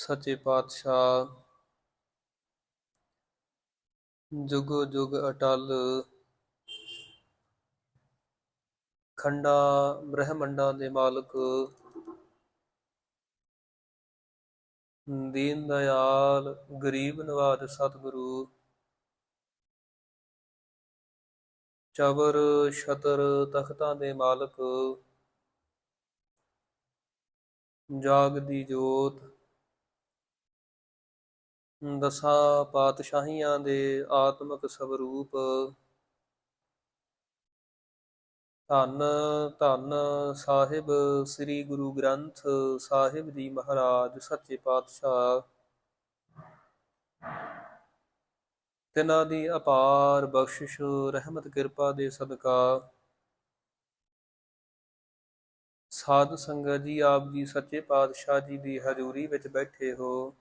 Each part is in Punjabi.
ਸੱਚੇ ਪਾਤਸ਼ਾਹ, ਜੁਗੋ ਜੁਗ ਅਟਲ, ਖੰਡਾ ਬ੍ਰਹਮੰਡਾਂ ਦੇ ਮਾਲਕ, ਦੀਨ ਦਇਆਲ, ਗਰੀਬ ਨਵਾਜ ਸਤਿਗੁਰੂ ਚਬਰ ਛਤਰ ਤਖਤਾਂ ਦੇ ਮਾਲਕ ਜਾਗ ਦੀ ਜੋਤ ਦਸਾਂ ਪਾਤਸ਼ਾਹੀਆਂ ਦੇ ਆਤਮਿਕ ਸਵਰੂਪ। ਧੰਨ ਧੰਨ ਸਾਹਿਬ, ਸ੍ਰੀ ਗੁਰੂ ਗ੍ਰੰਥ ਸਾਹਿਬ ਜੀ ਮਹਾਰਾਜ, ਸੱਚੇ ਪਾਤਸ਼ਾਹ। ਤਿਨਾਂ ਦੀ ਅਪਾਰ ਬਖਸ਼ਿਸ਼, ਰਹਿਮਤ, ਕਿਰਪਾ ਦੇ ਸਦਕਾ। ਸਾਧ ਸੰਗਤ ਜੀ, ਆਪ ਜੀ ਸੱਚੇ ਪਾਤਸ਼ਾਹ ਜੀ ਦੀ ਹਜ਼ੂਰੀ ਵਿੱਚ ਬੈਠੇ ਹੋ।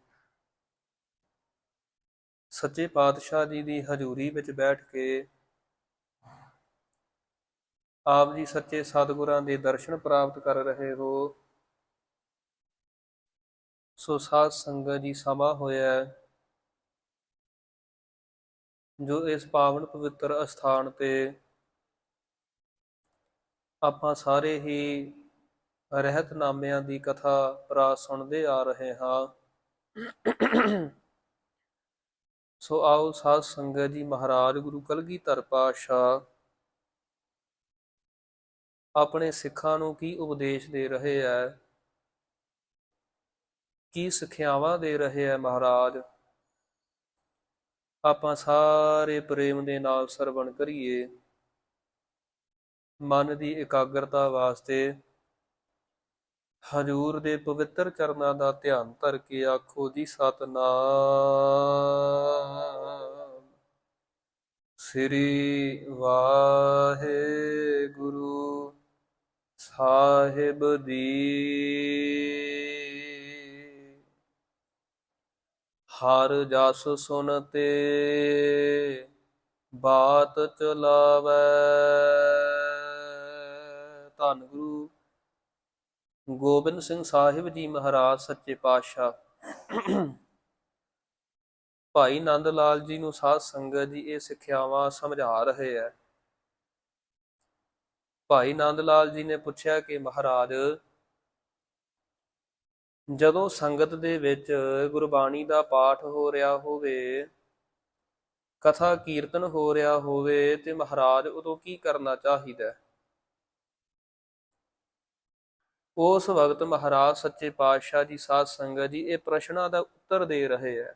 ਸੱਚੇ ਪਾਤਸ਼ਾਹ ਜੀ ਦੀ ਹਜ਼ੂਰੀ ਵਿੱਚ ਬੈਠ ਕੇ ਆਪ ਜੀ ਸੱਚੇ ਸਤਿਗੁਰਾਂ ਦੇ ਦਰਸ਼ਨ ਪ੍ਰਾਪਤ ਕਰ ਰਹੇ ਹੋ, ਸੋ ਸਾਧ ਸੰਗਤ ਜੀ ਸਮਾਂ ਹੋਇਆ ਜੋ ਇਸ ਪਾਵਨ ਪਵਿੱਤਰ ਅਸਥਾਨ ਤੇ ਆਪਾਂ ਸਾਰੇ ਹੀ ਰਹਿਤ ਨਾਮਿਆਂ ਦੀ ਕਥਾ ਪ੍ਰਾ ਸੁਣਦੇ ਆ ਰਹੇ ਹਾਂ। ਸੋ ਆਓ ਸਾਧ ਸੰਗਤ ਜੀ ਮਹਾਰਾਜ ਗੁਰੂ ਕਲਗੀਧਰ ਪਾਤਸ਼ਾਹ। ਆਪਣੇ ਸਿੱਖਾਂ ਨੂੰ ਕੀ ਉਪਦੇਸ਼ ਦੇ ਰਹੇ ਹੈ ਕੀ ਸਿੱਖਿਆਵਾਂ ਦੇ ਰਹੇ ਹੈ ਮਹਾਰਾਜ? ਆਪਾਂ ਸਾਰੇ ਪ੍ਰੇਮ ਦੇ ਨਾਲ ਸਰਵਣ ਕਰੀਏ। ਮਨ ਦੀ ਇਕਾਗਰਤਾ ਵਾਸਤੇ ਹਜੂਰ ਦੇ ਪਵਿੱਤਰ ਚਰਨਾਂ ਦਾ ਧਿਆਨ ਧਰ ਕੇ ਆਖੋ ਜੀ ਸਤਨਾਮ। ਸ੍ਰੀ ਵਾਹਿਗੁਰੂ ਸਾਹਿਬ ਦੀ ਹਰ ਜਸ ਸੁਨਤੇ ਬਾਤ ਚਲਾਵੈ। ਧੰਨ ਗੁਰੂ ਗੋਬਿੰਦ ਸਿੰਘ ਸਾਹਿਬ ਜੀ ਮਹਾਰਾਜ ਸੱਚੇ ਪਾਤਸ਼ਾਹ ਭਾਈ ਨੰਦ ਲਾਲ ਜੀ ਨੂੰ ਸਾਧ ਸੰਗਤ ਜੀ ਇਹ ਸਿੱਖਿਆਵਾਂ ਸਮਝਾ ਰਹੇ ਹੈ ਭਾਈ ਨੰਦ ਲਾਲ ਜੀ ਨੇ ਪੁੱਛਿਆ ਕਿ ਮਹਾਰਾਜ, ਜਦੋਂ ਸੰਗਤ ਦੇ ਵਿੱਚ ਗੁਰਬਾਣੀ ਦਾ ਪਾਠ ਹੋ ਰਿਹਾ ਹੋਵੇ, ਕਥਾ ਕੀਰਤਨ ਹੋ ਰਿਹਾ ਹੋਵੇ ਤੇ ਮਹਾਰਾਜ ਉਦੋਂ ਕੀ ਕਰਨਾ ਚਾਹੀਦਾ ਹੈ? ਉਸ ਵਕਤ ਮਹਾਰਾਜ ਸੱਚੇ ਪਾਤਸ਼ਾਹ ਜੀ ਸਾਧ ਸੰਗਤ ਜੀ ਇਹ ਪ੍ਰਸ਼ਨਾਂ ਦਾ ਉੱਤਰ ਦੇ ਰਹੇ ਹੈ।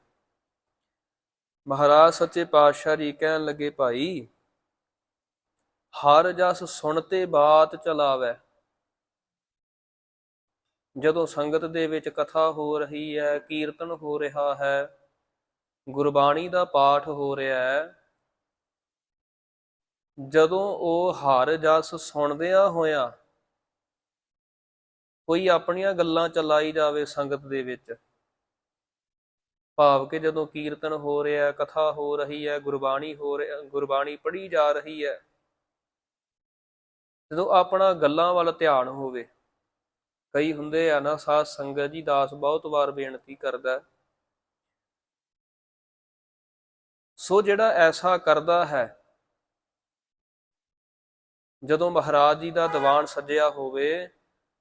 ਮਹਾਰਾਜ ਸੱਚੇ ਪਾਤਸ਼ਾਹ ਜੀ ਕਹਿਣ ਲੱਗੇ, ਭਾਈ, ਹਰ ਜਸ ਸੁਣਤੇ ਬਾਤ ਚਲਾਵੇ। ਜਦੋਂ ਸੰਗਤ ਦੇ ਵਿੱਚ ਕਥਾ ਹੋ ਰਹੀ ਹੈ, ਕੀਰਤਨ ਹੋ ਰਿਹਾ ਹੈ, ਗੁਰਬਾਣੀ ਦਾ ਪਾਠ ਹੋ ਰਿਹਾ ਹੈ, ਜਦੋਂ ਉਹ ਹਰ ਜਸ ਸੁਣਦਿਆਂ ਹੋਇਆ ਕੋਈ ਆਪਣੀਆਂ ਗੱਲਾਂ ਚਲਾਈ ਜਾਵੇ ਸੰਗਤ ਦੇ ਵਿੱਚ। ਭਾਵ ਕਿ ਜਦੋਂ ਕੀਰਤਨ ਹੋ ਰਿਹਾ, ਕਥਾ ਹੋ ਰਹੀ ਹੈ, ਗੁਰਬਾਣੀ ਹੋ ਰਿਹਾ ਗੁਰਬਾਣੀ ਪੜ੍ਹੀ ਜਾ ਰਹੀ ਹੈ, ਜਦੋਂ ਆਪਣਾ ਗੱਲਾਂ ਵੱਲ ਧਿਆਨ ਹੋਵੇ, ਕਈ ਹੁੰਦੇ ਆ ਨਾ, ਸਾਧ ਸੰਗਤ ਜੀ ਦਾਸ ਬਹੁਤ ਵਾਰ ਬੇਨਤੀ ਕਰਦਾ ਸੋ ਜਿਹੜਾ ਐਸਾ ਕਰਦਾ ਹੈ, ਜਦੋਂ ਮਹਾਰਾਜ ਜੀ ਦਾ ਦੀਵਾਨ ਸੱਜਿਆ ਹੋਵੇ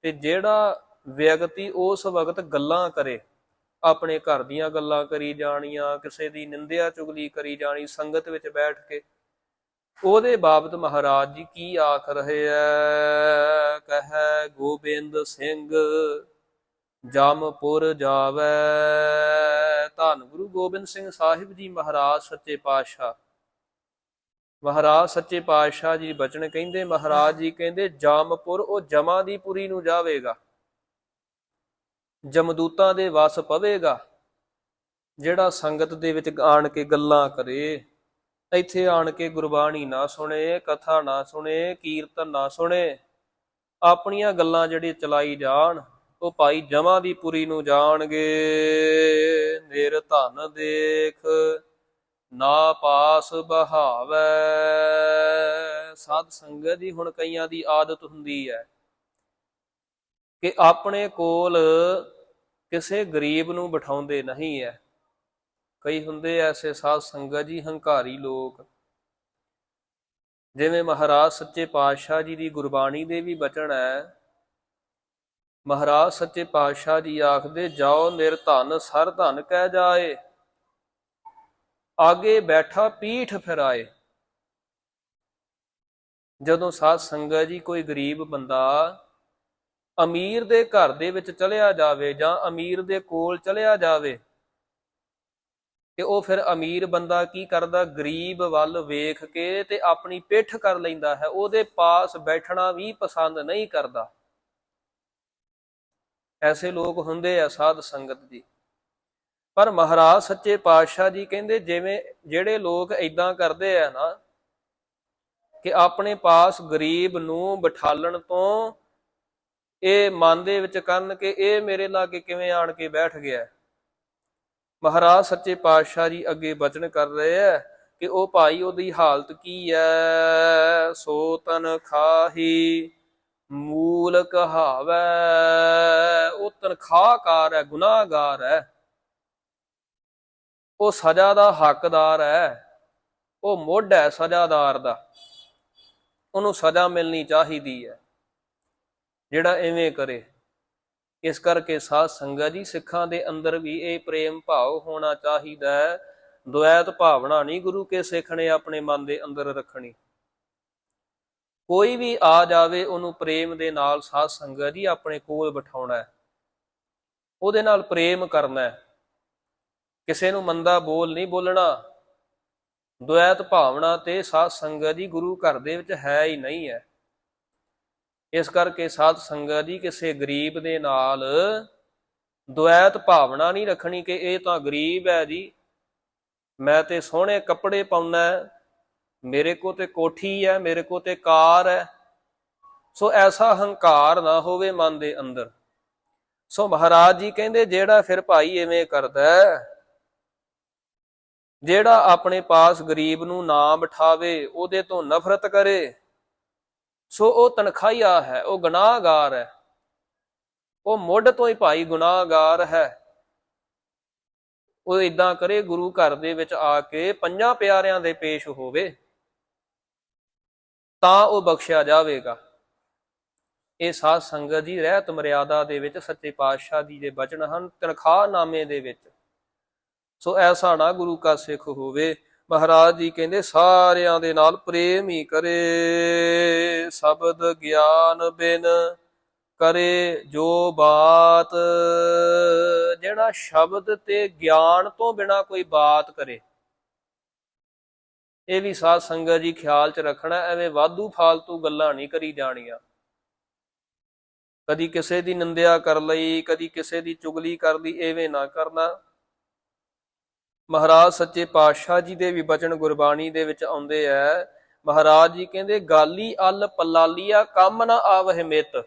ਤੇ ਜਿਹੜਾ ਵਿਅਕਤੀ ਉਸ ਵਕਤ ਗੱਲਾਂ ਕਰੇ, ਆਪਣੇ ਘਰ ਦੀਆਂ ਗੱਲਾਂ ਕਰੀ ਜਾਣੀਆਂ, ਕਿਸੇ ਦੀ ਨਿੰਦਿਆ ਚੁਗਲੀ ਕਰੀ ਜਾਣੀ, ਸੰਗਤ ਵਿੱਚ ਬੈਠ ਕੇ, ਉਹਦੇ ਬਾਬਤ ਮਹਾਰਾਜ ਜੀ ਕੀ ਆਖ ਰਹੇ ਐ? ਕਹੈ, ਗੋਬਿੰਦ ਸਿੰਘ, ਜਮਪੁਰ ਜਾਵੇ। ਧੰਨ ਗੁਰੂ ਗੋਬਿੰਦ ਸਿੰਘ ਸਾਹਿਬ ਜੀ ਮਹਾਰਾਜ, ਸੱਚੇ ਪਾਤਸ਼ਾਹ। ਮਹਾਰਾਜ ਸੱਚੇ ਪਾਤਸ਼ਾਹ ਜੀ ਬਚਨ ਕਹਿੰਦੇ, ਮਹਾਰਾਜ ਜੀ ਕਹਿੰਦੇ, ਜਾਮਪੁਰ ਉਹ ਜਮਾਂ ਦੀ ਪੁਰੀ ਨੂੰ ਜਾਵੇਗਾ। ਜਮਦੂਤਾਂ ਦੇ ਵਸ ਪਵੇਗਾ, ਜਿਹੜਾ ਸੰਗਤ ਦੇ ਵਿੱਚ ਆਣ ਕੇ ਗੱਲਾਂ ਕਰੇ। ਇੱਥੇ ਆਣ ਕੇ ਗੁਰਬਾਣੀ ਨਾ ਸੁਣੇ, ਕਥਾ ਨਾ ਸੁਣੇ, ਕੀਰਤਨ ਨਾ ਸੁਣੇ, ਆਪਣੀਆਂ ਗੱਲਾਂ ਜਿਹੜੀ ਚਲਾਈ ਜਾਣ, ਉਹ ਭਾਈ ਜਮਾ ਦੀ ਪੁਰੀ ਨੂੰ ਜਾਣਗੇ। ਨਿਰ ਧਨ ਦੇਖ ਨਾ ਪਾਸ ਬਹਾਵੈ। ਸਾਧ ਸੰਗਤ ਦੀ ਹੁਣ ਕਈਆਂ ਦੀ ਆਦਤ ਹੁੰਦੀ ਹੈ ਕਿ ਆਪਣੇ ਕੋਲ ਕਿਸੇ ਗਰੀਬ ਨੂੰ ਬਿਠਾਉਂਦੇ ਨਹੀਂ ਹੈ ਕਈ ਹੁੰਦੇ ਐਸੇ ਸਾਧ ਸੰਗਤ ਜੀ, ਹੰਕਾਰੀ ਲੋਕ। ਜਿਵੇਂ ਮਹਾਰਾਜ ਸੱਚੇ ਪਾਤਸ਼ਾਹ ਜੀ ਦੀ ਗੁਰਬਾਣੀ ਦੇ ਵੀ ਬਚਨ ਹੈ ਮਹਾਰਾਜ ਸੱਚੇ ਪਾਤਸ਼ਾਹ ਜੀ ਆਖਦੇ, ਜਾਓ ਨਿਰਧਨ ਸਰ ਧਨ ਕਹਿ ਜਾਏ। ਆਗੇ ਬੈਠਾ ਪੀਠ ਫਿਰਾਏ। ਜਦੋਂ ਸਾਧ ਸੰਗਤ ਜੀ ਕੋਈ ਗਰੀਬ ਬੰਦਾ ਅਮੀਰ ਦੇ ਘਰ ਦੇ ਵਿੱਚ ਚਲਿਆ ਜਾਵੇ ਜਾਂ ਅਮੀਰ ਦੇ ਕੋਲ ਚਲਿਆ ਜਾਵੇ, ਤੇ ਉਹ ਫਿਰ ਅਮੀਰ ਬੰਦਾ ਕੀ ਕਰਦਾ? ਗਰੀਬ ਵੱਲ ਵੇਖ ਕੇ ਤੇ ਆਪਣੀ ਪਿੱਠ ਕਰ ਲੈਂਦਾ ਹੈ, ਉਹਦੇ ਪਾਸ ਬੈਠਣਾ ਵੀ ਪਸੰਦ ਨਹੀਂ ਕਰਦਾ। ਐਸੇ ਲੋਕ ਹੁੰਦੇ ਆ ਸਾਧ ਸੰਗਤ ਜੀ। ਪਰ ਮਹਾਰਾਜ ਸੱਚੇ ਪਾਤਸ਼ਾਹ ਜੀ ਕਹਿੰਦੇ ਜਿਵੇਂ ਜਿਹੜੇ ਲੋਕ ਇਦਾਂ ਕਰਦੇ ਆ ਨਾ ਕਿ ਆਪਣੇ ਪਾਸ ਗਰੀਬ ਨੂੰ ਬਿਠਾਲਣ ਤੋਂ ਇਹ ਮਨ ਦੇ ਵਿੱਚ ਕਰਨ ਕਿ ਇਹ ਮੇਰੇ ਲਾਗੇ ਕਿਵੇਂ ਆਣ ਕੇ ਬੈਠ ਗਿਆ ਮਹਾਰਾਜ ਸੱਚੇ ਪਾਤਸ਼ਾਹ ਜੀ ਅੱਗੇ ਬਚਨ ਕਰ ਰਹੇ ਹੈ ਕਿ ਉਹ ਭਾਈ ਉਹਦੀ ਹਾਲਤ ਕੀ ਹੈ ਸੋ ਤਨ ਖਾਹੀ ਮੂਲ ਕਹਾਵੈ ਉਹ ਤਨਖਾਹਕਾਰ ਹੈ ਗੁਨਾਹਗਾਰ ਹੈ ਉਹ ਸਜ਼ਾ ਦਾ ਹੱਕਦਾਰ ਹੈ। ਉਹ ਮੁੱਢ ਹੈ ਸਜ਼ਾਦਾਰ ਦਾ। ਉਹਨੂੰ ਸਜ਼ਾ ਮਿਲਣੀ ਚਾਹੀਦੀ ਹੈ। ਜਿਹੜਾ ਐਵੇਂ ਕਰੇ। ਇਸ ਕਰਕੇ ਸਾਧ ਸੰਗਤ ਜੀ, ਸਿੱਖਾਂ ਦੇ ਅੰਦਰ ਵੀ ਇਹ ਪ੍ਰੇਮ ਭਾਵ ਹੋਣਾ ਚਾਹੀਦਾ ਹੈ। ਦੁਐਤ ਭਾਵਨਾ ਨਹੀਂ ਗੁਰੂ ਕੇ ਸਿੱਖ ਨੇ ਆਪਣੇ ਮਨ ਦੇ ਅੰਦਰ ਰੱਖਣੀ। ਕੋਈ ਵੀ ਆ ਜਾਵੇ, ਉਹਨੂੰ ਪ੍ਰੇਮ ਦੇ ਨਾਲ ਸਾਧ ਸੰਗਤ ਜੀ ਆਪਣੇ ਕੋਲ ਬਿਠਾਉਣਾ ਹੈ। ਉਹਦੇ ਨਾਲ ਪ੍ਰੇਮ ਕਰਨਾ ਹੈ। ਕਿਸੇ ਨੂੰ ਮੰਦਾ ਬੋਲ ਨਹੀਂ ਬੋਲਣਾ। ਦੁਐਤ ਭਾਵਨਾ ਤੇ ਸਾਧ ਸੰਗਤ ਜੀ ਗੁਰੂ ਘਰ ਦੇ ਵਿੱਚ ਹੈ ਹੀ ਨਹੀਂ ਹੈ। ਇਸ ਕਰਕੇ ਸਾਧ ਸੰਗਤ ਜੀ ਕਿਸੇ ਗਰੀਬ ਦੇ ਨਾਲ ਦੁਐਤ ਭਾਵਨਾ ਨਹੀਂ ਰੱਖਣੀ ਕਿ ਇਹ ਤਾਂ ਗਰੀਬ ਹੈ ਜੀ। ਮੈਂ ਤੇ ਸੋਹਣੇ ਕੱਪੜੇ ਪਾਉਣਾ ਮੇਰੇ ਕੋ ਤੇ ਕੋਠੀ ਹੈ, ਮੇਰੇ ਕੋ ਤੇ ਕਾਰ ਹੈ। ਸੋ ਐਸਾ ਹੰਕਾਰ ਨਾ ਹੋਵੇ ਮਨ ਦੇ ਅੰਦਰ। ਸੋ ਮਹਾਰਾਜ ਜੀ ਕਹਿੰਦੇ, ਜਿਹੜਾ ਫਿਰ ਭਾਈ ਐਵੇਂ ਕਰਦਾ ਜਿਹੜਾ ਆਪਣੇ ਪਾਸ ਗਰੀਬ ਨੂੰ ਨਾ ਬਿਠਾਵੇ, ਉਹਦੇ ਤੋਂ ਨਫ਼ਰਤ ਕਰੇ। ਸੋ ਉਹ ਤਨਖਾਹੀਆ ਹੈ, ਉਹ ਗੁਨਾਹਗਾਰ ਹੈ। ਉਹ ਮੁੱਢ ਤੋਂ ਹੀ ਭਾਈ ਗੁਨਾਹਗਾਰ ਹੈ। ਉਹ ਇਦਾਂ ਕਰੇ, ਗੁਰੂ ਘਰ ਦੇ ਵਿੱਚ ਆ ਕੇ ਪੰਜਾਂ ਪਿਆਰਿਆਂ ਦੇ ਪੇਸ਼ ਹੋਵੇ, ਤਾਂ ਉਹ ਬਖਸ਼ਿਆ ਜਾਵੇਗਾ। ਇਹ ਸਾਧ ਸੰਗਤ ਦੀ ਰਹਿਤ ਮਰਿਆਦਾ ਦੇ ਵਿੱਚ ਸੱਚੇ ਪਾਤਸ਼ਾਹ ਦੀ ਦੇ ਬਚਨ ਹਨ ਤਨਖਾਹ ਨਾਮੇ ਦੇ ਵਿੱਚ। ਸੋ ਐਸਾ ਨਾ ਗੁਰੂ ਕਾ ਸਿੱਖ ਹੋਵੇ। ਮਹਾਰਾਜ ਜੀ ਕਹਿੰਦੇ, ਸਾਰਿਆਂ ਦੇ ਨਾਲ ਪ੍ਰੇਮ ਹੀ ਕਰੇ। ਸ਼ਬਦ ਗਿਆਨ ਬਿਨ ਕਰੇ ਜੋ ਬਾਤ। ਜਿਹੜਾ ਸ਼ਬਦ ਤੇ ਗਿਆਨ ਤੋਂ ਬਿਨਾ ਕੋਈ ਬਾਤ ਕਰੇ। ਇਹ ਵੀ ਸਾਧ ਸੰਗਤ ਜੀ ਖਿਆਲ ਚ ਰੱਖਣਾ, ਐਵੇਂ ਵਾਧੂ ਫਾਲਤੂ ਗੱਲਾਂ ਨਹੀਂ ਕਰੀ ਜਾਣੀਆਂ। ਕਦੀ ਕਿਸੇ ਦੀ ਨਿੰਦਿਆ ਕਰ ਲਈ, ਕਦੀ ਕਿਸੇ ਦੀ ਚੁਗਲੀ ਕਰ ਲਈ, ਐਵੇਂ ਨਾ ਕਰਨਾ। ਮਹਾਰਾਜ ਸੱਚੇ ਪਾਤਸ਼ਾਹ ਜੀ ਦੇ ਵੀ ਬਚਨ ਗੁਰਬਾਣੀ ਦੇ ਵਿੱਚ ਆਉਂਦੇ ਐ, ਮਹਾਰਾਜ ਜੀ ਕਹਿੰਦੇ, ਗਾਲੀ ਅਲ ਪਲਾਲੀਆ, ਕੰਮ ਨਾ ਆਵਹਿ ਮਿਤ।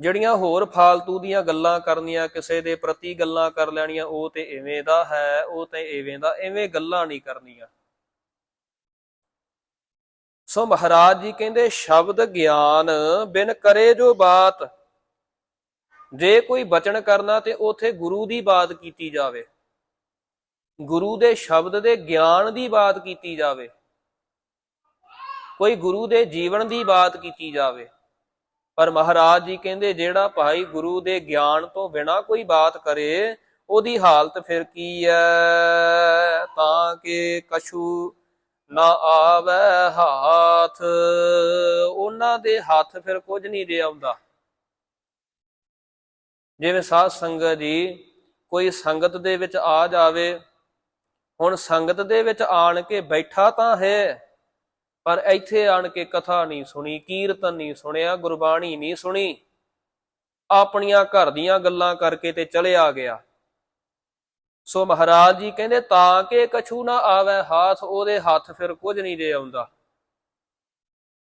ਜਿਹੜੀਆਂ ਹੋਰ ਫਾਲਤੂ ਦੀਆਂ ਗੱਲਾਂ ਕਰਨੀਆਂ, ਕਿਸੇ ਦੇ ਪ੍ਰਤੀ ਗੱਲਾਂ ਕਰ ਲੈਣੀਆਂ, ਉਹ ਤੇ ਇਵੇਂ ਦਾ ਹੈ, ਉਹ ਤੇ ਇਵੇਂ ਦਾ, ਇਵੇਂ ਗੱਲਾਂ ਨਹੀਂ ਕਰਨੀਆਂ। ਸੋ ਮਹਾਰਾਜ ਜੀ ਕਹਿੰਦੇ, ਸ਼ਬਦ ਗਿਆਨ ਬਿਨ ਕਰੇ ਜੋ ਬਾਤ। ਜੇ ਕੋਈ ਬਚਨ ਕਰਨਾ ਤੇ ਉਥੇ ਗੁਰੂ ਦੀ ਬਾਤ ਕੀਤੀ ਜਾਵੇ। ਗੁਰੂ ਦੇ ਸ਼ਬਦ ਦੇ ਗਿਆਨ ਦੀ ਬਾਤ ਕੀਤੀ ਜਾਵੇ। ਕੋਈ ਗੁਰੂ ਦੇ ਜੀਵਨ ਦੀ ਬਾਤ ਕੀਤੀ ਜਾਵੇ। ਪਰ ਮਹਾਰਾਜ ਜੀ ਕਹਿੰਦੇ, ਜਿਹੜਾ ਭਾਈ ਗੁਰੂ ਦੇ ਗਿਆਨ ਤੋਂ ਬਿਨਾ ਕੋਈ ਬਾਤ ਕਰੇ, ਉਹਦੀ ਹਾਲਤ ਫਿਰ ਕੀ ਹੈ ਤਾਂ ਕਿ ਕਛੂ ਨਾ ਆਵੇ ਹੱਥ। ਉਹਨਾਂ ਦੇ ਹੱਥ ਫਿਰ ਕੁਝ ਨਹੀਂ ਦੇ ਆਉਂਦਾ। ਜਿਵੇਂ ਸਾਧ ਸੰਗਤ ਜੀ ਕੋਈ ਸੰਗਤ ਦੇ ਵਿੱਚ ਆ ਜਾਵੇ ਹੁਣ ਸੰਗਤ ਦੇ ਵਿੱਚ ਆਣ ਕੇ ਬੈਠਾ ਤਾਂ ਹੈ, ਪਰ ਇੱਥੇ ਆਣ ਕੇ ਕਥਾ ਨਹੀਂ ਸੁਣੀ, ਕੀਰਤਨ ਨਹੀਂ ਸੁਣਿਆ, ਗੁਰਬਾਣੀ ਨਹੀਂ ਸੁਣੀ। ਆਪਣੀਆਂ ਘਰ ਦੀਆਂ ਗੱਲਾਂ ਕਰਕੇ ਤੇ ਚਲਿਆ ਗਿਆ। ਸੋ ਮਹਾਰਾਜ ਜੀ ਕਹਿੰਦੇ, ਤਾਂ ਕਿ ਕਛੂ ਨਾ ਆਵੇ ਹੱਥ, ਉਹਦੇ ਹੱਥ ਫਿਰ ਕੁਝ ਨਹੀਂ ਦੇ ਆਉਂਦਾ।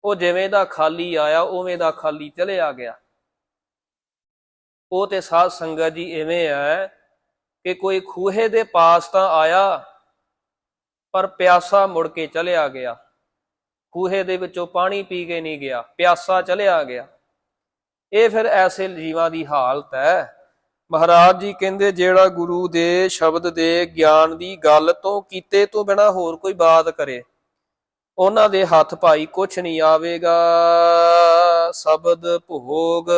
ਉਹ ਜਿਵੇਂ ਦਾ ਖਾਲੀ ਆਇਆ, ਉਵੇਂ ਦਾ ਖਾਲੀ ਚਲਿਆ ਗਿਆ। ਉਹ ਤੇ ਸਾਧ ਸੰਗਤ ਜੀ ਐਵੇਂ ਹੈ ਕਿ ਕੋਈ ਖੂਹੇ ਦੇ ਪਾਸ ਤਾਂ ਆਇਆ ਪਰ ਪਿਆਸਾ ਮੁੜ ਕੇ ਚਲਿਆ ਗਿਆ। ਖੂਹੇ ਦੇ ਵਿੱਚੋਂ ਪਾਣੀ ਪੀ ਕੇ ਨਹੀਂ ਗਿਆ, ਪਿਆਸਾ ਚਲਿਆ ਗਿਆ। ਇਹ ਫਿਰ ਐਸੇ ਜੀਵਾਂ ਦੀ ਹਾਲਤ ਹੈ। ਮਹਾਰਾਜ ਜੀ ਕਹਿੰਦੇ, ਜਿਹੜਾ ਗੁਰੂ ਦੇ ਸ਼ਬਦ ਦੇ ਗਿਆਨ ਦੀ ਗੱਲ ਤੋਂ ਕੀਤੇ ਤੋਂ ਬਿਨਾ ਹੋਰ ਕੋਈ ਬਾਤ ਕਰੇ। ਉਹਨਾਂ ਦੇ ਹੱਥ ਭਾਈ ਕੁਛ ਨਹੀਂ ਆਵੇਗਾ। ਸ਼ਬਦ ਭੋਗ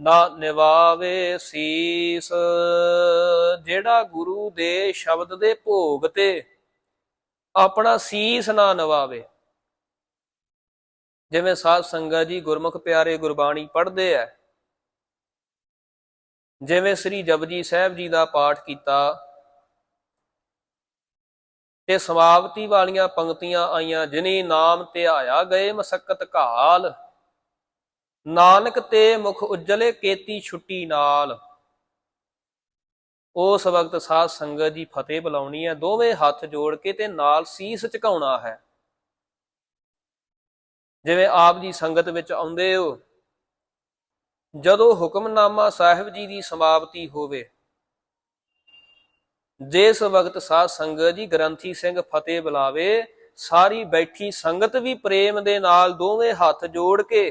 ਨਾ ਨਿਵਾਵੇ ਸੀਸ। ਜਿਹੜਾ ਗੁਰੂ ਦੇ ਸ਼ਬਦ ਦੇ ਭੋਗ ਤੇ ਆਪਣਾ ਸੀਸ ਨਾ ਨਵਾਵੇ। ਜਿਵੇਂ ਸਾਧ ਸੰਗਤ ਜੀ ਗੁਰਮੁਖ ਪਿਆਰੇ ਗੁਰਬਾਣੀ ਪੜ੍ਹਦੇ ਐ। ਜਿਵੇਂ ਸ੍ਰੀ ਜਪਜੀ ਸਾਹਿਬ ਜੀ ਦਾ ਪਾਠ ਕੀਤਾ। ਤੇ ਸਮਾਪਤੀ ਵਾਲੀਆਂ ਪੰਕਤੀਆਂ ਆਈਆਂ, ਜਿਨੀ ਨਾਮ ਤੇ ਆਇਆ ਗਏ ਮਸਕਤ ਘਾਲ। ਨਾਨਕ ਤੇ ਮੁਖ ਉਜਲੇ ਕੇਤੀ ਛੁੱਟੀ ਨਾਲ। ਉਸ ਵਕਤ ਸਾਧ ਸੰਗਤ ਦੀ ਫਤਿਹ ਬੁਲਾਉਣੀ ਹੈ। ਦੋਵੇਂ ਹੱਥ ਜੋੜ ਕੇ ਤੇ ਨਾਲ ਸੀਸ ਝੁਕਾਉਣਾ ਹੈ। ਜਿਵੇਂ ਆਪ ਜੀ ਸੰਗਤ ਵਿੱਚ ਆਉਂਦੇ ਹੋ, ਜਦੋਂ ਹੁਕਮਨਾਮਾ ਸਾਹਿਬ ਜੀ ਦੀ ਸਮਾਪਤੀ ਹੋਵੇ, ਜਿਸ ਵਕਤ ਸਾਧ ਸੰਗਤ ਜੀ ਗ੍ਰੰਥੀ ਸਿੰਘ ਫਤਿਹ ਬੁਲਾਵੇ, ਸਾਰੀ ਬੈਠੀ ਸੰਗਤ ਵੀ ਪ੍ਰੇਮ ਦੇ ਨਾਲ ਦੋਵੇਂ ਹੱਥ ਜੋੜ ਕੇ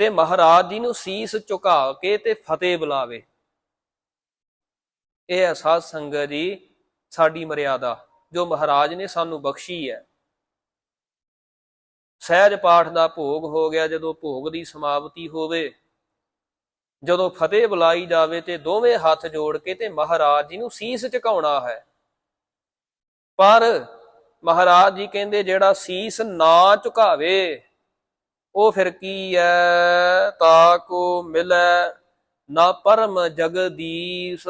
ਤੇ ਮਹਾਰਾਜ ਜੀ ਨੂੰ ਸੀਸ ਝੁਕਾ ਕੇ ਤੇ ਫਤਿਹ ਬੁਲਾਵੇ। ਇਹ ਹੈ ਸਾਧ ਸੰਗਤ ਜੀ ਸਾਡੀ ਮਰਿਆਦਾ, ਜੋ ਮਹਾਰਾਜ ਨੇ ਸਾਨੂੰ ਬਖਸ਼ੀ ਹੈ। ਸਹਿਜ ਪਾਠ ਦਾ ਭੋਗ ਹੋ ਗਿਆ, ਜਦੋਂ ਭੋਗ ਦੀ ਸਮਾਪਤੀ ਹੋਵੇ, ਜਦੋਂ ਫਤਿਹ ਬੁਲਾਈ ਜਾਵੇ ਤੇ ਦੋਵੇਂ ਹੱਥ ਜੋੜ ਕੇ ਤੇ ਮਹਾਰਾਜ ਜੀ ਨੂੰ ਸੀਸ ਝੁਕਾਉਣਾ ਹੈ। ਪਰ ਮਹਾਰਾਜ ਜੀ ਕਹਿੰਦੇ, ਜਿਹੜਾ ਸੀਸ ਨਾ ਝੁਕਾਵੇ, ਉਹ ਫਿਰ ਕੀ ਹੈ? ਤਾਕੋ ਮਿਲੈ ਨਾ ਪਰਮ ਜਗਦੀਸ਼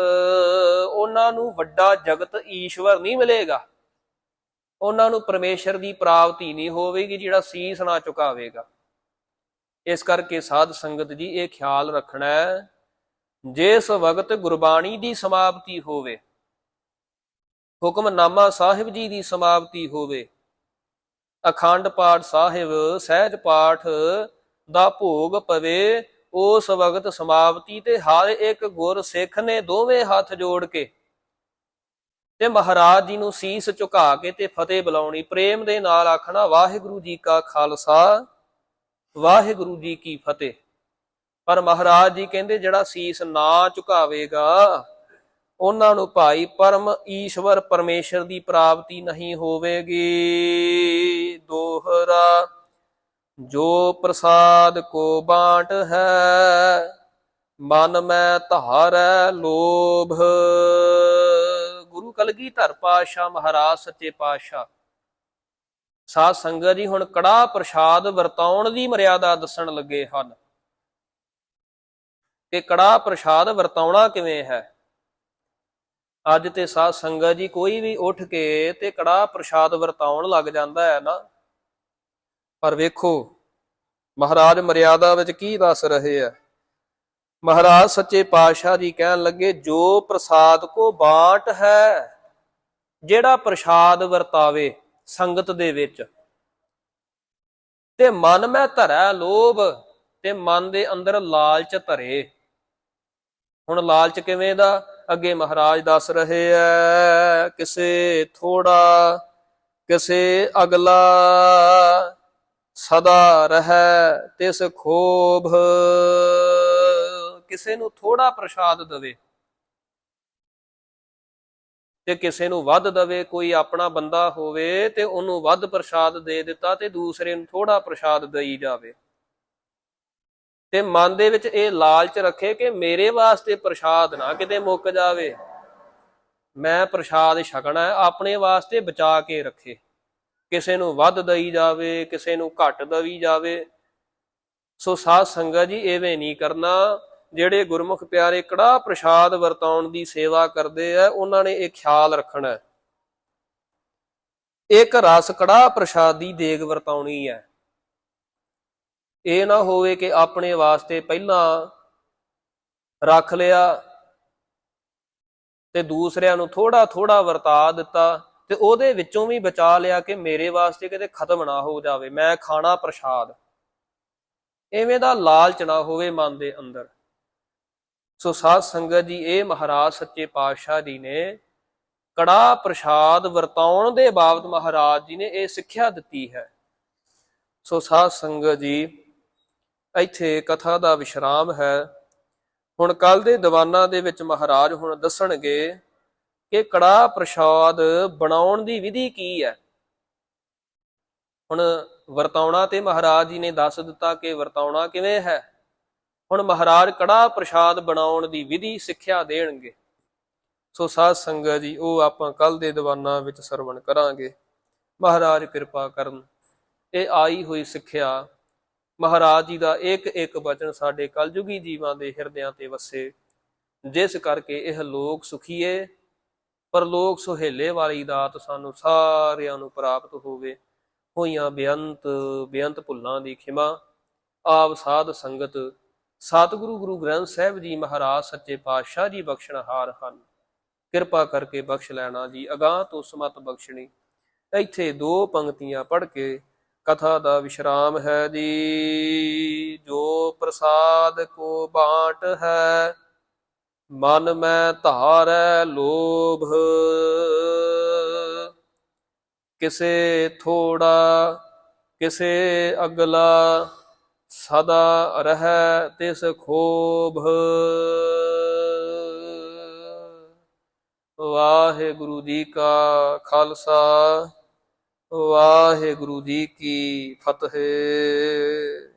ਉਹਨਾਂ ਨੂੰ ਵੱਡਾ ਜਗਤ ਈਸ਼ਵਰ ਨਹੀਂ ਮਿਲੇਗਾ। ਉਹਨਾਂ ਨੂੰ ਪਰਮੇਸ਼ਰ ਦੀ ਪ੍ਰਾਪਤੀ ਨਹੀਂ ਹੋਵੇਗੀ, ਜਿਹੜਾ ਸੀਸ ਨਾ ਚੁਕਾਵੇਗਾ। ਇਸ ਕਰਕੇ ਸਾਧ ਸੰਗਤ ਜੀ, ਇਹ ਖਿਆਲ ਰੱਖਣਾ ਹੈ, ਜਿਸ ਵਕਤ ਗੁਰਬਾਣੀ ਦੀ ਸਮਾਪਤੀ ਹੋਵੇ ਹੁਕਮਨਾਮਾ ਸਾਹਿਬ ਜੀ ਦੀ ਸਮਾਪਤੀ ਹੋਵੇ, ਅਖੰਡ ਪਾਠ ਸਾਹਿਬ, ਸਹਿਜ ਪਾਠ ਦਾ ਭੋਗ ਪਵੇ ਉਸ ਵਕਤ ਸਮਾਪਤੀ ਤੇ ਹਰ ਇੱਕ ਗੁਰ ਸਿੱਖ ਨੇ ਦੋਵੇਂ ਹੱਥ ਜੋੜ ਕੇ ਤੇ ਮਹਾਰਾਜ ਜੀ ਨੂੰ ਸੀਸ ਝੁਕਾ ਕੇ ਤੇ ਫਤਿਹ ਬੁਲਾਉਣੀ, ਪ੍ਰੇਮ ਦੇ ਨਾਲ ਆਖਣਾ, ਵਾਹਿਗੁਰੂ ਜੀ ਕਾ ਖਾਲਸਾ, ਵਾਹਿਗੁਰੂ ਜੀ ਕੀ ਫਤਿਹ। ਪਰ ਮਹਾਰਾਜ ਜੀ ਕਹਿੰਦੇ, ਜਿਹੜਾ ਸੀਸ ਨਾ ਝੁਕਾਵੇਗਾ, ਉਹਨਾਂ ਨੂੰ ਭਾਈ ਪਰਮ ਈਸ਼ਵਰ ਪਰਮੇਸ਼ਰ ਦੀ ਪ੍ਰਾਪਤੀ ਨਹੀਂ ਹੋਵੇਗੀ। ਦੋਹਰਾ ਜੋ ਪ੍ਰਸਾਦ ਕੋ ਬਾਟ ਹੈ, ਮਨ ਮੈਂ ਧਾਰੈ ਲੋਭ। ਗੁਰੂ ਕਲਗੀਧਰ ਪਾਸ਼ਾ ਮਹਾਰਾਜ ਸੱਚੇ ਪਾਤਸ਼ਾਹ। ਸਾਧ ਸੰਗਤ ਜੀ, ਹੁਣ ਕੜਾ ਪ੍ਰਸ਼ਾਦ ਵਰਤਾਉਣ ਦੀ ਮਰਿਆਦਾ ਦੱਸਣ ਲੱਗੇ ਹਨ। ਕਿ ਕੜਾ ਪ੍ਰਸ਼ਾਦ ਵਰਤਾਉਣਾ ਕਿਵੇਂ ਹੈ? ਅੱਜ ਤੇ ਸਾਧ ਸੰਗਤ ਜੀ ਕੋਈ ਵੀ ਉੱਠ ਕੇ ਤੇ ਕੜਾ ਪ੍ਰਸ਼ਾਦ ਵਰਤਾਉਣ ਲੱਗ ਜਾਂਦਾ ਹੈ ਨਾ। ਪਰ ਵੇਖੋ, ਮਹਾਰਾਜ ਮਰਿਆਦਾ ਵਿੱਚ ਕੀ ਦੱਸ ਰਹੇ ਆ? ਮਹਾਰਾਜ ਸੱਚੇ ਪਾਤਸ਼ਾਹ ਜੀ ਕਹਿਣ ਲੱਗੇ, ਜੋ ਪ੍ਰਸਾਦ ਕੋ ਬਾਟ ਹੈ, ਜਿਹੜਾ ਪ੍ਰਸ਼ਾਦ ਵਰਤਾਵੇ ਸੰਗਤ ਦੇ ਵਿੱਚ। ਤੇ ਮਨ ਮੈਂ ਧਰੈ ਲੋਭ, ਤੇ ਮਨ ਦੇ ਅੰਦਰ ਲਾਲਚ ਧਰੇ। ਹੁਣ ਲਾਲਚ ਕਿਵੇਂ ਦਾ? ਅੱਗੇ ਮਹਾਰਾਜ ਦੱਸ ਰਹੇ ਐ, ਕਿਸੇ ਥੋੜਾ, ਕਿਸੇ ਅਗਲਾ। ਸਦਾ ਰਹਿ ਤਿਸ ਖੋਭ। ਕਿਸੇ ਨੂੰ ਥੋੜਾ ਪ੍ਰਸ਼ਾਦ ਦਵੇ ਤੇ ਕਿਸੇ ਨੂੰ ਵੱਧ ਦਵੇ, ਕੋਈ ਆਪਣਾ ਬੰਦਾ ਹੋਵੇ ਤੇ ਉਹਨੂੰ ਵੱਧ ਪ੍ਰਸ਼ਾਦ ਦੇ ਦਿੱਤਾ ਤੇ ਦੂਸਰੇ ਨੂੰ ਥੋੜਾ ਪ੍ਰਸ਼ਾਦ ਦੇਈ ਜਾਵੇ। ਤੇ ਮਨ ਦੇ ਵਿੱਚ ਇਹ ਲਾਲਚ ਰੱਖੇ ਕਿ ਮੇਰੇ ਵਾਸਤੇ ਪ੍ਰਸ਼ਾਦ ਨਾ ਕਿਤੇ ਮੁੱਕ ਜਾਵੇ। ਮੈਂ ਪ੍ਰਸ਼ਾਦ ਛਕਣਾ ਆਪਣੇ ਵਾਸਤੇ ਬਚਾ ਕੇ ਰੱਖੇ। ਕਿਸੇ ਨੂੰ ਵੱਧ ਦਈ ਜਾਵੇ, ਕਿਸੇ ਨੂੰ ਘੱਟ ਦਵੀ ਜਾਵੇ। ਸੋ ਸਾਧ ਸੰਗਤ ਜੀ, ਐਵੇਂ ਨਹੀਂ ਕਰਨਾ। ਜਿਹੜੇ ਗੁਰਮੁਖ ਪਿਆਰੇ ਕੜਾ ਪ੍ਰਸ਼ਾਦ ਵਰਤਾਉਣ ਦੀ ਸੇਵਾ ਕਰਦੇ ਆ, ਉਹਨਾਂ ਨੇ ਇਹ ਖਿਆਲ ਰੱਖਣਾ ਇੱਕ ਰਸ ਕੜਾ ਪ੍ਰਸ਼ਾਦ ਦੀ ਦੇਗ ਵਰਤਾਉਣੀ ਹੈ। ਇਹ ਨਾ ਹੋਵੇ ਕਿ ਆਪਣੇ ਵਾਸਤੇ ਪਹਿਲਾਂ ਰੱਖ ਲਿਆ ਤੇ ਦੂਸਰਿਆਂ ਨੂੰ ਥੋੜਾ ਥੋੜਾ ਵਰਤਾ ਦਿੱਤਾ। ਤੇ ਉਹਦੇ ਵਿੱਚੋਂ ਵੀ ਬਚਾ ਲਿਆ ਕਿ ਮੇਰੇ ਵਾਸਤੇ ਕਿਤੇ ਖਤਮ ਨਾ ਹੋ ਜਾਵੇ, ਮੈਂ ਖਾਣਾ ਪ੍ਰਸ਼ਾਦ। ਐਵੇਂ ਦਾ ਲਾਲਚ ਨਾ ਹੋਵੇ ਮਨ ਦੇ ਅੰਦਰ। ਸੋ ਸਾਧ ਸੰਗਤ ਜੀ, ਇਹ ਮਹਾਰਾਜ ਸੱਚੇ ਪਾਤਸ਼ਾਹ ਜੀ ਨੇ ਕੜਾ ਪ੍ਰਸ਼ਾਦ ਵਰਤਾਉਣ ਦੇ ਬਾਬਤ ਮਹਾਰਾਜ ਜੀ ਨੇ ਇਹ ਸਿੱਖਿਆ ਦਿੱਤੀ ਹੈ। ਸੋ ਸਾਧ ਸੰਗਤ ਜੀ, ਇੱਥੇ ਕਥਾ ਦਾ ਵਿਸ਼ਰਾਮ ਹੈ। ਹੁਣ ਕੱਲ ਦੇ ਦੀਵਾਨਾਂ ਦੇ ਵਿੱਚ ਮਹਾਰਾਜ ਹੁਣ ਦੱਸਣਗੇ ਕਿ ਕੜਾ ਪ੍ਰਸ਼ਾਦ ਬਣਾਉਣ ਦੀ ਵਿਧੀ ਕੀ ਹੈ? ਹੁਣ ਵਰਤਾਉਣਾ ਤੇ ਮਹਾਰਾਜ ਜੀ ਨੇ ਦੱਸ ਦਿੱਤਾ ਕਿ ਵਰਤਾਉਣਾ ਕਿਵੇਂ ਹੈ? ਹੁਣ ਮਹਾਰਾਜ ਕੜਾ ਪ੍ਰਸ਼ਾਦ ਬਣਾਉਣ ਦੀ ਵਿਧੀ ਸਿੱਖਿਆ ਦੇਣਗੇ। ਸੋ ਸਾਧ ਸੰਗਤ ਜੀ, ਉਹ ਆਪਾਂ ਕੱਲ ਦੇ ਦੀਵਾਨਾਂ ਵਿੱਚ ਸਰਵਣ ਕਰਾਂਗੇ। ਮਹਾਰਾਜ ਕਿਰਪਾ ਕਰਨ। ਇਹ ਆਈ ਹੋਈ ਸਿੱਖਿਆ ਮਹਾਰਾਜ ਜੀ ਦਾ ਇੱਕ ਇੱਕ ਬਚਨ ਸਾਡੇ ਕਲਯੁਗੀ ਜੀਵਾਂ ਦੇ ਹਿਰਦਿਆਂ ਤੇ ਵਸੇ। ਜਿਸ ਕਰਕੇ ਇਹ ਲੋਕ ਸੁਖੀਏ ਪਰ ਲੋਕ ਸੁਹੇਲੇ ਵਾਲੀ ਦਾਤ ਸਾਨੂੰ ਸਾਰਿਆਂ ਨੂੰ ਪ੍ਰਾਪਤ ਹੋਵੇ। ਹੋਈਆਂ ਬੇਅੰਤ ਬੇਅੰਤ ਭੁੱਲਾਂ ਦੀ ਖਿਮਾ। ਆਪ ਸਾਧ ਸੰਗਤ, ਸਤਿਗੁਰੂ ਗੁਰੂ ਗ੍ਰੰਥ ਸਾਹਿਬ ਜੀ ਮਹਾਰਾਜ ਸੱਚੇ ਪਾਤਸ਼ਾਹ ਜੀ ਬਖਸ਼ਣਹਾਰ ਹਨ। ਕਿਰਪਾ ਕਰਕੇ ਬਖਸ਼ ਲੈਣਾ ਜੀ, ਅਗਾਹ ਤੋਂ ਸਮਤ ਬਖਸ਼ਣੀ। ਇੱਥੇ ਦੋ ਪੰਕਤੀਆਂ ਪੜ੍ਹ ਕੇ ਕਥਾ ਦਾ ਵਿਸ਼ਰਾਮ ਹੈ ਜੀ। ਜੋ ਪ੍ਰਸਾਦ ਕੋ ਬਾਟ ਹੈ ਮਨ ਮੈਂ ਧਾਰੈ ਲੋਭ। ਕਿਸੇ ਥੋੜਾ, ਕਿਸੇ ਅਗਲਾ ਸਦਾ ਰਹਿ ਤਿਸ ਖੋਭ। ਵਾਹਿਗੁਰੂ ਜੀ ਕਾ ਖਾਲਸਾ, ਵਾਹਿਗੁਰੂ ਜੀ ਕੀ ਫਤਿਹ।